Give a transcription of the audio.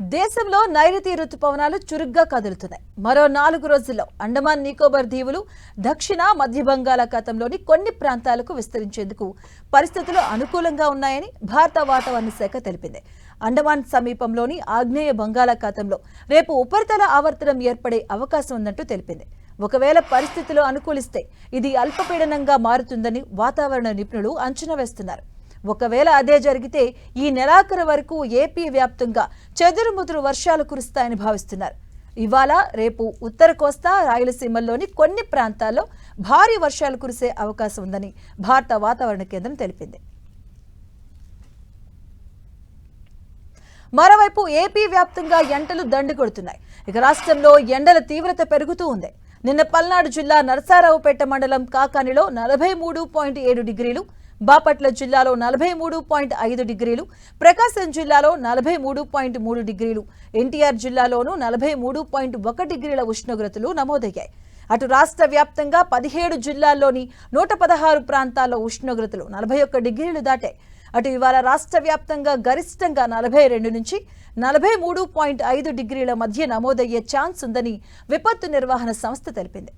దేశంలో నైరుతి రుతుపవనాలు చురుగ్గా కదులుతున్నాయి. మరో నాలుగు రోజుల్లో అండమాన్ నికోబార్ దీవులు దక్షిణ మధ్య బంగాళాఖాతంలోని కొన్ని ప్రాంతాలకు విస్తరించేందుకు పరిస్థితులు అనుకూలంగా ఉన్నాయని భారత వాతావరణ శాఖ తెలిపింది. అండమాన్ సమీపంలోని ఆగ్నేయ బంగాళాఖాతంలో రేపు ఉపరితల ఆవర్తనం ఏర్పడే అవకాశం ఉందంటూ తెలిపింది. ఒకవేళ పరిస్థితులు అనుకూలిస్తే ఇది అల్పపీడనంగా మారుతుందని వాతావరణ నిపుణులు అంచనా వేస్తున్నారు. ఒకవేళ అదే జరిగితే ఈ నెలాఖరు వరకు ఏపీ వ్యాప్తంగా చెదురుముదురు వర్షాలు కురుస్తాయని భావిస్తున్నారు. ఇవాళ రేపు ఉత్తర కోస్తా రాయలసీమల్లోని కొన్ని ప్రాంతాల్లో భారీ వర్షాలు కురిసే అవకాశం ఉందని భారత వాతావరణ కేంద్రం తెలిపింది. మరోవైపు ఏపీ వ్యాప్తంగా ఎండలు దండు కొడుతున్నాయి. ఇక రాష్ట్రంలో ఎండల తీవ్రత పెరుగుతూ ఉంది. నిన్న పల్నాడు జిల్లా నరసారావుపేట మండలం కాకానిలో నలభై మూడు పాయింట్ ఏడు డిగ్రీలు బాపట్ల జిల్లాలో నలభై మూడు పాయింట్ ఐదు డిగ్రీలు ప్రకాశం జిల్లాలో నలభై మూడు పాయింట్ మూడు డిగ్రీలు ఎన్టీఆర్ జిల్లాలోనూ నలభై మూడు పాయింట్ ఒక డిగ్రీల ఉష్ణోగ్రతలు నమోదయ్యాయి. అటు రాష్ట్ర వ్యాప్తంగా పదిహేడు జిల్లాల్లోని నూట పదహారు ప్రాంతాల్లో ఉష్ణోగ్రతలు నలభై ఒక్క డిగ్రీలు దాటాయి. అటు ఇవాళ రాష్ట్ర వ్యాప్తంగా గరిష్టంగా నలభై రెండు నుంచి నలభై మూడు పాయింట్ ఐదు డిగ్రీల మధ్య నమోదయ్యే ఛాన్స్ ఉందని విపత్తు నిర్వహణ సంస్థ తెలిపింది.